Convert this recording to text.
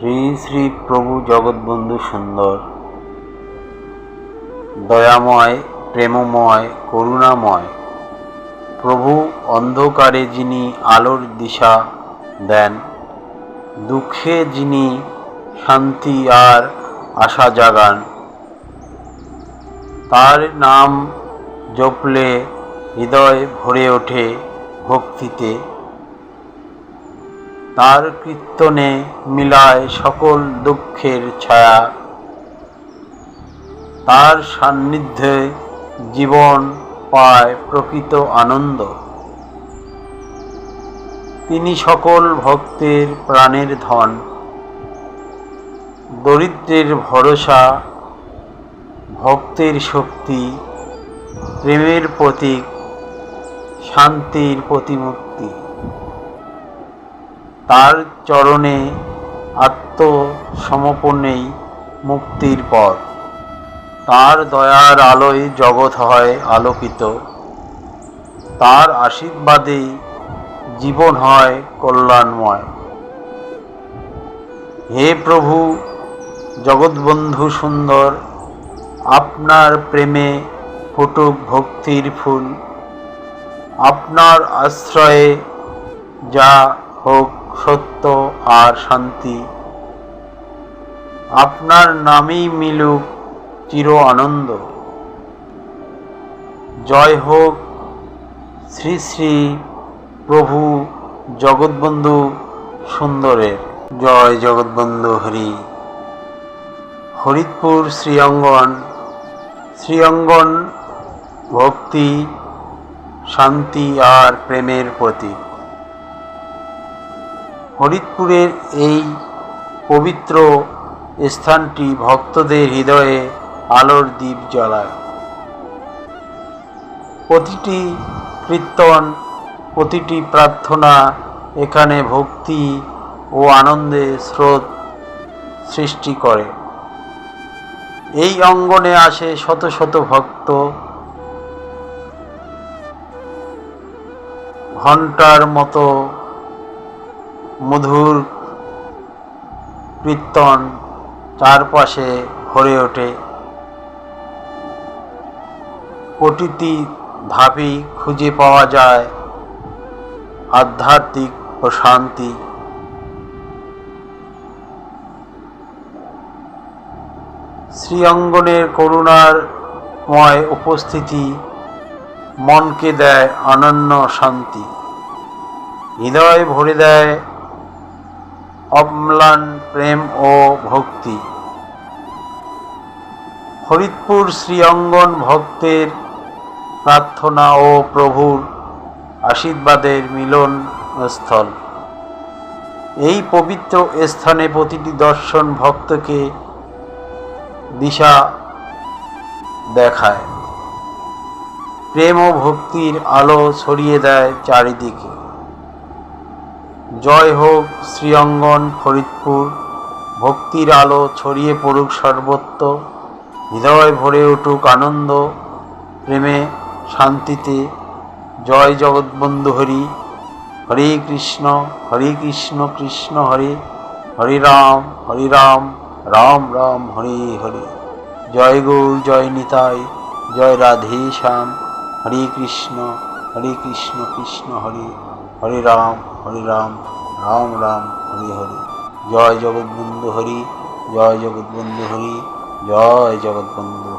শ্রী শ্রী প্রভু জগৎবন্ধু সুন্দর। দয়াময়, প্রেমময়, করুণাময়, প্রভু অন্ধকারে যিনি আলোর দিশা দেন, দুঃখে যিনি শান্তি আর আশা জাগান, তার নাম জপলে হৃদয় ভরে ওঠে ভক্তিতে। তার কীর্তনে মিলায় সকল দুঃখের ছায়া। তার সান্নিধ্যে জীবন পায় প্রকৃত আনন্দ। তিনি সকল ভক্তের প্রাণের ধন। দরিদ্রের ভরসা, ভক্তের শক্তি, প্রেমের প্রতীক, শান্তির প্রতিমূর্তি। তার চরণে আত্মসমর্পণেই মুক্তির পথ তার দয়ার আলোয় জগৎ হয় আলোকিত। তার আশীর্বাদেই জীবন হয় কল্যাণময়। হে প্রভু, জগৎবন্ধু সুন্দর, আপনার প্রেমে ফুটুক ভক্তির ফুল। আপনার আশ্রয়ে যা হোক আর শান্তি। আপনার নামেই মিলুক চির আনন্দ। জয় হোক শ্রী শ্রী প্রভু জগৎবন্ধু সুন্দরের। জয় জগৎবন্ধু হরি। হরিদপুর শ্রীঅঙ্গন। শ্রীঅঙ্গন ভক্তি, শান্তি আর প্রেমের প্রতীক। হরিদপুরের এই পবিত্র স্থানটি ভক্তদের হৃদয়ে আলোর দ্বীপ জ্বলায়। প্রতিটি কীর্তন, প্রতিটি প্রার্থনা এখানে ভক্তি ও আনন্দে স্রোত সৃষ্টি করে। এই অঙ্গনে আসে শত শত ভক্ত। ঘণ্টার মতো মধুর কীর্তন চারপাশে ভরে ওঠে। প্রতিটি ধাপেই খুঁজে পাওয়া যায় আধ্যাত্মিক প্রশান্তি। শ্রীঅঙ্গনের করুণারময় উপস্থিতি মনকে দেয় অনন্য শান্তি। হৃদয় ভরে দেয় অম্লান প্রেম ও ভক্তি। ফরিদপুর শ্রীঅঙ্গন ভক্তের প্রার্থনা ও প্রভুর আশীর্বাদের মিলন স্থল। এই পবিত্র স্থানে প্রতিটি দর্শন ভক্তকে দিশা দেখায়। প্রেম ও ভক্তির আলো ছড়িয়ে দেয় চারিদিকে। জয় হোক শ্রীঅঙ্গন, ফরিদপুর। ভক্তির আলো ছড়িয়ে পড়ুক সর্বত্র। হৃদয় ভরে উঠুক আনন্দ, প্রেমে, শান্তিতে। জয় জগৎবন্ধু হরি। হরে কৃষ্ণ হরে কৃষ্ণ কৃষ্ণ হরে। হরে রাম হরে রাম রাম রাম, হরে হরে। জয় গৌর জয় নিতাই, জয় রাধে শ্যাম। হরে কৃষ্ণ হরে কৃষ্ণ কৃষ্ণ হরে। হরে রাম হরে রাম রাম রাম, হরি হরে। জয় জগৎবন্ধু হরি, জয় জগৎবন্ধু হরি, জয় জগৎবন্ধু